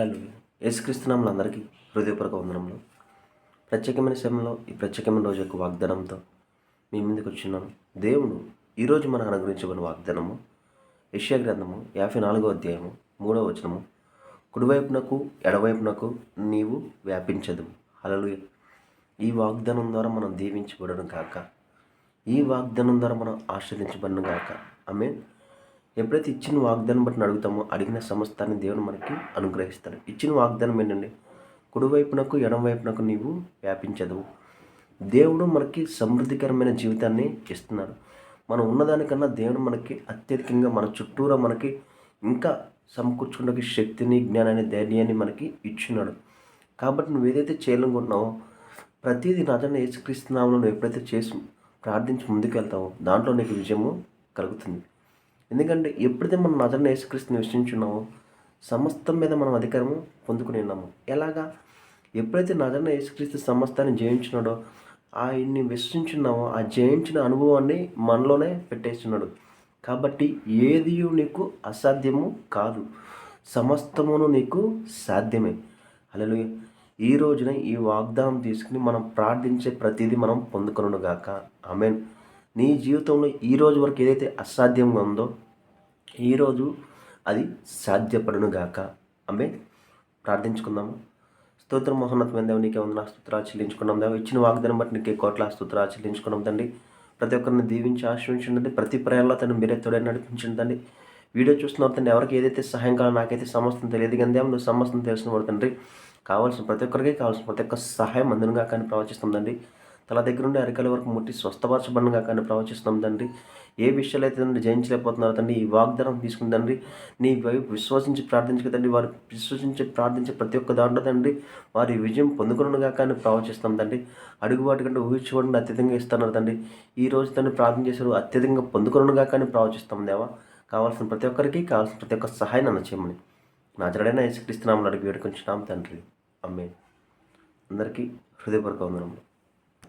Hello యేసుక్రీస్తునాములు అందరికీ హృదయపూర్వక వందనములు. ప్రత్యేకమైన సమయంలో ఈ ప్రత్యేకమైన రోజు యొక్క వాగ్దానంతో మీ ముందుకు వచ్చినాను దేవుడు ఈరోజు మనకు అనుగ్రహించబడిన వాగ్దానము యెషయా గ్రంథము యాభై నాలుగో అధ్యాయము మూడవ వచనము. కుడివైపునకు ఎడవైపునకు నీవు వ్యాపించదు. అలలు ఈ వాగ్దానం ద్వారా మనం దీవించబడను కాక ఈ వాగ్దానం ద్వారా మనం ఆశ్రదించబడను కాక ఆమె ఎప్పుడైతే ఇచ్చిన వాగ్దానం బట్టి అడుగుతామో అడిగిన సమస్తాన్ని దేవుడు మనకి అనుగ్రహిస్తాడు. ఇచ్చిన వాగ్దానం ఏంటండి కుడివైపునకు ఎడమవైపునకు నీవు వ్యాపించదు దేవుడు మనకి సమృద్ధికరమైన జీవితాన్ని ఇస్తున్నాడు. మనం ఉన్నదానికన్నా దేవుడు మనకి అత్యధికంగా మన చుట్టూరా మనకి ఇంకా సమకూర్చుకునే శక్తిని జ్ఞానాన్ని ధైర్యాన్ని మనకి ఇచ్చినాడు. కాబట్టి నువ్వు ఏదైతే చేయాలనుకుంటున్నావో ప్రతిదీ రాజన్న యేసుక్రీస్తున్నామో నువ్వు ఎప్పుడైతే చేసి ప్రార్థించి ముందుకు వెళ్తావో దాంట్లో నీకు విజయము కలుగుతుంది. ఎందుకంటే ఎప్పుడైతే మనం నజరని యేసుక్రీస్తుని విశ్వసించున్నామో సమస్తం మీద మనం అధికారము పొందుకుని ఉన్నాము. ఎలాగా? ఎప్పుడైతే నజరన యేసుక్రీస్తు సమస్తాన్ని జయించినాడో ఆయన్ని విశ్వసించున్నామో ఆ జయించిన అనుభవాన్ని మనలోనే పెట్టేస్తున్నాడు. కాబట్టి ఏది నీకు అసాధ్యము కాదు. సమస్తమును నీకు సాధ్యమే. అలలు ఈ రోజున ఈ వాగ్దానం తీసుకుని మనం ప్రార్థించే ప్రతిదీ మనం పొందుకొనుగాక. గాక ఆమెన్. నీ జీవితంలో ఈ రోజు వరకు ఏదైతే అసాధ్యంగా ఉందో ఈరోజు అది సాధ్యపడును గాక. అమ్మే ప్రార్థించుకుందాము. స్తోత్రం మహోన్నతమైన దేవ నీకే ఉంది స్తోత్రాలు చెల్లించుకున్నాం దేవ. ఇచ్చిన వాగ్దానం బట్టి నీకే కోట్ల స్తోత్రాలు చెల్లించుకున్నాం తండ్రి. ప్రతి ఒక్కరిని దీవించి ఆశ్రయించండి ప్రతి ప్రయాణంలో తను మీరే తోడే నడిపించండి వీడియో చూస్తున్నారు తండ్రి ఎవరికి ఏదైతే సహాయం కావాలో నాకైతే సమస్తం తెలియదు కానీ దేవ నువ్వు సమస్తం తెలిసిన వాడు తండ్రి. కావాల్సిన ప్రతి ఒక్కరికి కావాల్సిన ప్రతి ఒక్క సహాయం అందునుగా కానీ ప్రవచిస్తుందండి తల దగ్గర నుండి అరికల వరకు ముట్టి స్వస్థపరచబడినగా కానీ ప్రవచిస్తున్నాం తండ్రి. ఏ విషయాలు అయితే తండ్రి జయించలేకపోతున్నారు తండ్రి ఈ వాగ్దానం తీసుకుని తండ్రి నీ వైపు విశ్వసించి ప్రార్థించక తండ్రి వారు విశ్వసించి ప్రార్థించే ప్రతి ఒక్క దాంట్లో తండ్రి వారి విజయం పొందుకునుగా కానీ ప్రవచిస్తాం తండ్రి. అడుగుబాటు కంటే ఊహించుకోవడం అత్యధికంగా ఇస్తున్నారు తండ్రి. ఈ రోజు తండ్రి ప్రార్థన చేశారు అత్యధికంగా పొందుకునుగా కానీ ప్రవచిస్తాం దేవా. కావాల్సిన ప్రతి ఒక్కరికి కావాల్సిన ప్రతి ఒక్క సహాయం నన్ను చేయమని. నా జడైన యేసుక్రీస్తున్నామని అడిగి వేడుకొంచున్నాం తండ్రి. అమ్మే అందరికీ హృదయపూర్వక వందనములు.